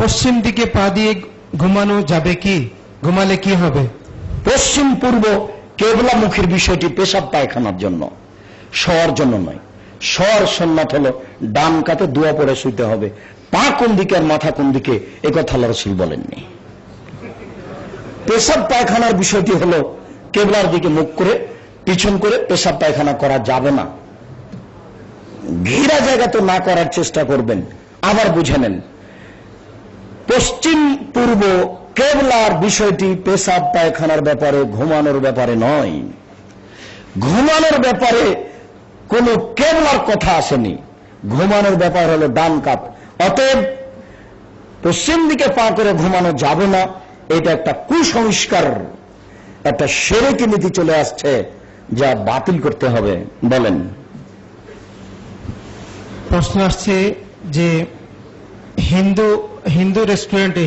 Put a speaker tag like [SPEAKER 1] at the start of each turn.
[SPEAKER 1] পশ্চিম দিকে পা দিয়ে ঘুমানো যাবে কি? ঘুমালে কি হবে?
[SPEAKER 2] পশ্চিম পূর্ব কেবলামুখীর বিষয়টি পেশাব পায়খানার জন্য। শোয়ার জন্য নয়। শোয়ার সন্ন্যাত হলো ডান কাতে দোয়া পড়ে শুইতে হবে। পা কোন দিকে আর মাথা কোন দিকে, এ কথা আল্লাহ রসুল বলেননি। পেশাব পায়খানার বিষয়টি হলো কেবলার দিকে মুখ করে, পিছন করে পেশাব পায়খানা করা যাবে না। ঘিরা জায়গা তো না করার চেষ্টা করবেন, আবার বুঝে নেন। পশ্চিম পূর্ব কেবলার বিষয়টি পেশাব পায়খানার ব্যাপারে, ঘুমানোর ব্যাপারে নয়। ঘুমানোর ব্যাপারে কোন কেবলার কথা আসেনি। ঘুমানোর ব্যাপার হলো ডান কাত অতএব পশ্চিম দিকে পা করে ঘুমানো যাবে না। এটা একটা কুসংস্কার, একটা সেরেকি নীতি চলে আসছে যা বাতিল করতে হবে। বলেন।
[SPEAKER 1] প্রশ্ন আসছে যে हिंदू हिंदू रेस्टोरेंट